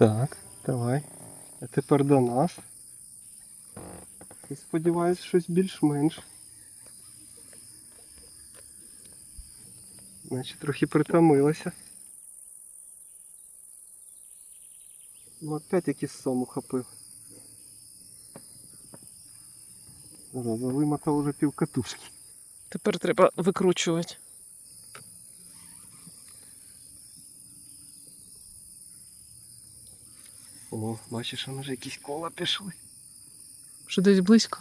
Так, давай. А тепер до нас. І сподіваюсь, щось більш-менш. Значить, трохи притомилася. Ну, опять якийсь сом ухопив. Зараза, вимотав уже пів катушки. Тепер треба викручувати. О, бачиш, там вже якісь кола пішли. Що десь близько?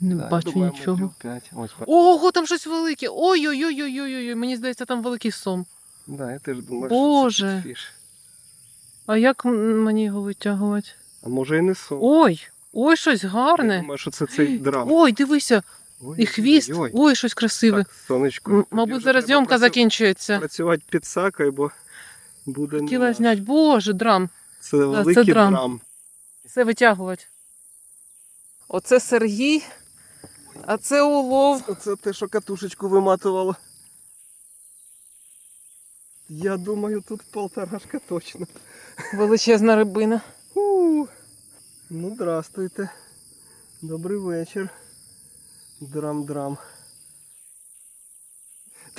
Не Так, бачу думаю, нічого. п'ять. Ось, Ого, там щось велике. Ой-ой-ой-ой-ой-ой. Мені здається, там великий сом. Да, я теж думаю, Боже. що це фіш. А як мені його витягувати? А може і не сон. Ой! Ой, щось Я гарне. думаю, що це цей драм. Ой, дивися, Ой, і хвіст. ой, ой. Ой, щось красиве. Так, сонечко. М, Мабуть, зараз зйомка працю- закінчується. Працювати під сакою, бо буде Хотіла зняти. Боже, драм. Це це великий драм. драм. Все витягувати. Оце Сергій, а це улов. Оце те, що катушечку виматувало. Я думаю, тут полторашка точно. Величезна рибина. У, Ну, здрастуйте. Добрий вечір. Драм-драм.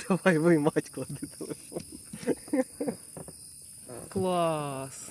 Давай виймать, клади телефон. Клас.